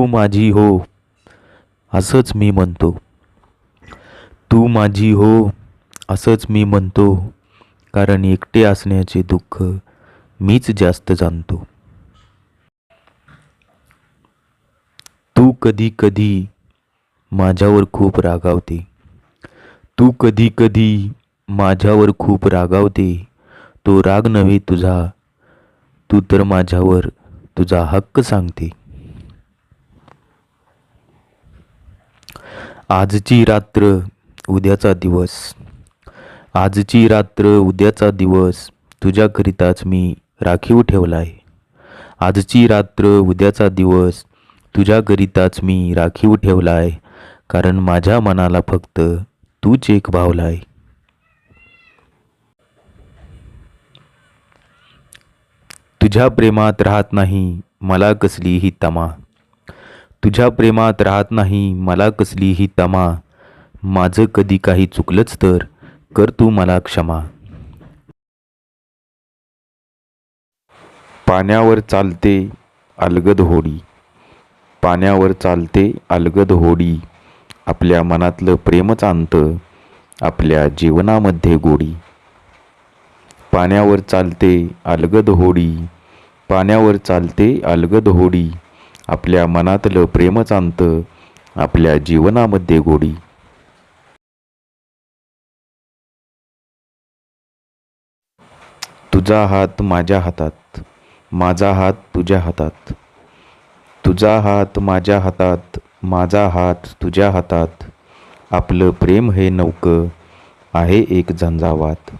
तू माझी हो असंच मी म्हणतो. तू माझी हो असंच मी म्हणतो कारण एकटे असण्याचे दुःख मीच जास्त जाणतो. तू कधी कधी माझ्यावर खूप रागावते. तू कधी कधी माझ्यावर खूप रागावते. तो राग नव्हे तुझा तू तर माझ्यावर तुझा हक्क सांगते. आजची रात्र उद्याचा दिवस. आजची रात्र उद्याचा दिवस तुझ्याकरिताच मी राखीव ठेवला आहे. आजची रात्र उद्याचा दिवस तुझ्याकरिताच मी राखीव ठेवला आहे कारण माझ्या मनाला फक्त तूच एक भावला आहे. तुझ्या प्रेमात राहत नाही मला कसलीही तमा. तुझ्या प्रेमात राहत नाही मला कसलीही तमा. माझं कधी काही चुकलंच तर कर तू मला क्षमा. पाण्यावर चालते अलगद होडी. पाण्यावर चालते अलगद होडी. आपल्या मनातलं प्रेमच आणतं आपल्या जीवनामध्ये गोडी. पाण्यावर चालते अलगद होडी. पाण्यावर चालते अलगद होडी. आपल्या मनातलं प्रेमच आणतं आपल्या जीवनामध्ये गोडी. तुझा हात माझ्या हातात माझा हात तुझ्या हातात. तुझा हात माझ्या हातात माझा हात तुझ्या हातात. आपलं प्रेम हे नौकं आहे एक झंझावात.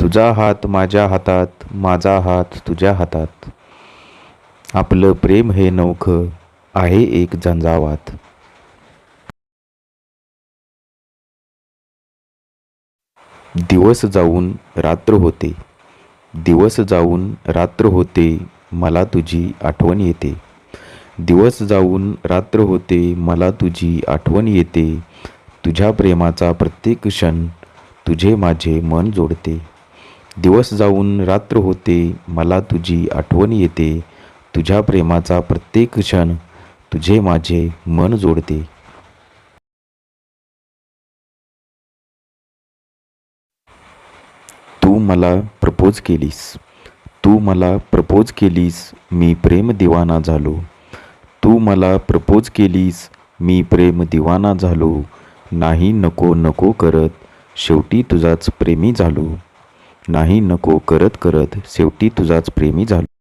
तुझा हात माझ्या हातात माझा हात तुझ्या हातात. आपलं प्रेम हे नौखं आहे एक झंझावात. दिवस जाऊन रात्र होते. दिवस जाऊन रात्र होते मला तुझी आठवण येते. दिवस जाऊन रात्र होते मला तुझी आठवण येते. तुझ्या प्रेमाचा प्रत्येक क्षण तुझे माझे मन जोडते. दिवस जाऊन रात्र होते मला तुझी आठवण येते. तुझ्या प्रेमाचा प्रत्येक क्षण तुझे माझे मन जोडते. तू मला प्रपोज केलीस. तू मला प्रपोज केलीस मी प्रेम दिवाना झालो. तू मला प्रपोज केलीस मी प्रेम दिवाना झालो. नाही नको नको करत शेवटी तुझाच प्रेमी झालो. नाही नको करत करत शेवटी तुझाच प्रेमी झालो.